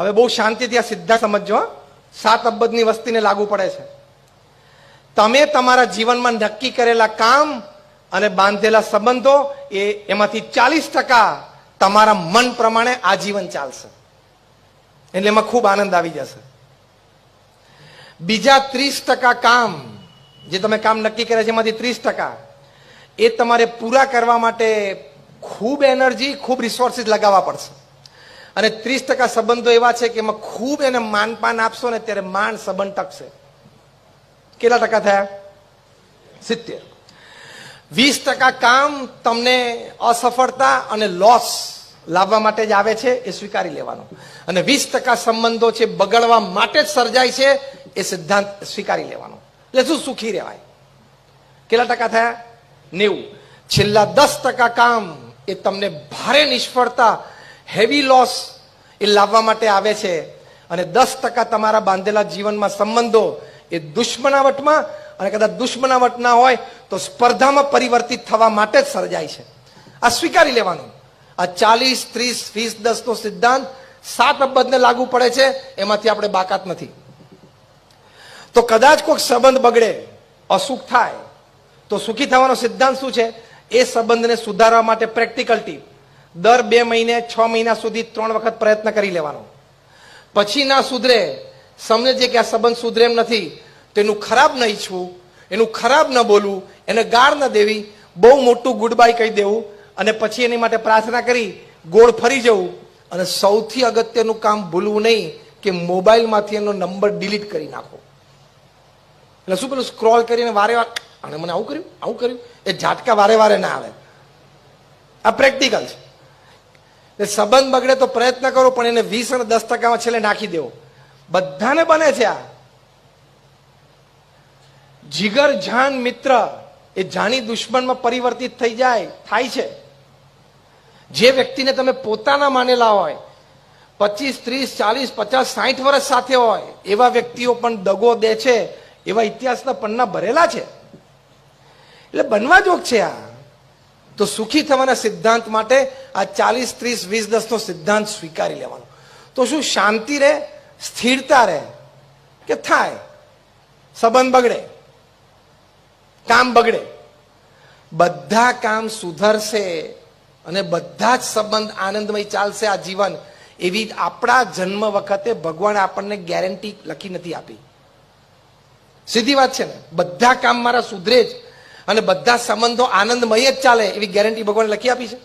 હવે બહુ શાંતિથી આ સીધા સમજો સાત અબજની વસ્તીને લાગુ પડે છે. તમે તમારા જીવનમાં નક્કી કરેલા કામ અને બાંધેલા સંબંધો એ એમાંથી ચાલીસ ટકા તમારા મન પ્રમાણે આજીવન ચાલશે. એટલે એમાં ખૂબ આનંદ આવી જશે. બીજા ત્રીસ ટકા કામ, જે તમે કામ નક્કી કર્યા છે એમાંથી ત્રીસ ટકા, એ તમારે પૂરા કરવા માટે ખૂબ એનર્જી, ખૂબ રિસોર્સિસ લગાવવા પડશે. અને ત્રીસ ટકા સંબંધો એવા છે કે એમાં ખૂબ એને માનપાન આપશો ને ત્યારે માન સંબંધ ટકશે. કેટલા ટકા થયા? સિત્તેર. વીસ ટકા કામ તમને અસફળતા અને લોસ લાવવા માટે જ આવે છે, એ સ્વીકારી લેવાનો. અને વીસ ટકા સંબંધો છે બગડવા માટે જ સર્જાય છે, એ સિદ્ધાંત સ્વીકારી લેવાનો. એટલે શું સુખી રહેવાય? કેટલા ટકા થયા? નેવું. છેલ્લા દસ ટકા કામ એ તમને ભારે નિષ્ફળતા હેવી લોસ એ લાવવા માટે આવે છે. અને દસ ટકા તમારા બાંધેલા જીવનમાં સંબંધો એ દુશ્મનાવટમાં અને કદાચ દુશ્મનાવટ ના હોય તો સ્પર્ધામાં પરિવર્તિત થવા માટે જ સર્જાય છે. આ સ્વીકારી લેવાનું. આ ચાલીસ, ત્રીસ, વીસ દસ નો સિદ્ધાંત સાત અબજને લાગુ પડે છે, એમાંથી આપણે બાકાત નથી. તો કદાચ કોઈક સંબંધ બગડે, અસુખ થાય, તો સુખી થવાનો સિદ્ધાંત શું છે? એ સંબંધને સુધારવા માટે પ્રેક્ટિકલ ટીપ. દર બે મહિને, છ મહિના સુધી ત્રણ વખત પ્રયત્ન કરી લેવાનો. પછી ના સુધરે, સમજે કે આ સંબંધ સુધરે એમ નથી, તો એનું ખરાબ ન ઈચ્છવું, એનું ખરાબ ન બોલવું, એને ગાળ ન દેવી, બહુ મોટું ગુડ બાય કહી દેવું, અને પછી એની માટે પ્રાર્થના કરી, ગોળ ફરી જવું, અને સૌથી અગત્યનું કામ ભૂલવું નહીં કે મોબાઈલમાંથી એનો નંબર ડિલીટ કરી નાખો. એટલે શું પેલું સ્ક્રોલ કરીને વારે વાર અને મને આવું કર્યું? આવું કર્યું? એ ઝાટકા વારે વારે ના આવે. આ પ્રેક્ટિકલ છે. સંબંધ બગડે તો પ્રયત્ન કરો, પણ એને વીસ અને દસ ટકામાં છેલ્લે નાખી દેવો. બધાને બને છે આ. જીગર, જાન, મિત્ર એ જાની દુશ્મનમાં પરિવર્તિત થઈ જાય, થાય છે. જે વ્યક્તિને તમે પોતાના માનેલા હોય, પચીસ, ત્રીસ, ચાલીસ, પચાસ સાઠ વર્ષ સાથે હોય, એવા વ્યક્તિઓ પણ દગો દે છે, એવા ઇતિહાસના પન્ના ભરેલા છે. એટલે બનવા જોગ છે આ. તો સુખી થવાના સિદ્ધાંત માટે આ ચાલીસ, ત્રીસ, વીસ દસ નો સિદ્ધાંત સ્વીકારી લેવાનો. તો શું શાંતિ રહે? સ્થિરતા રહે? કે થાય? સંબંધ બગડે? કામ બગડે? બધા કામ સુધરશે અને બધા જ સંબંધ આનંદમય ચાલશે આ જીવન. એવી આપણા જન્મ વખતે ભગવાન આપણને ગેરંટી લખી નથી આપી. સીધી વાત છે ને? બધા કામ મારા સુધરે જ. અને બધા સંબંધો આનંદમય જ ચાલે એવી ગેરંટી ભગવાન લખી આપી છે.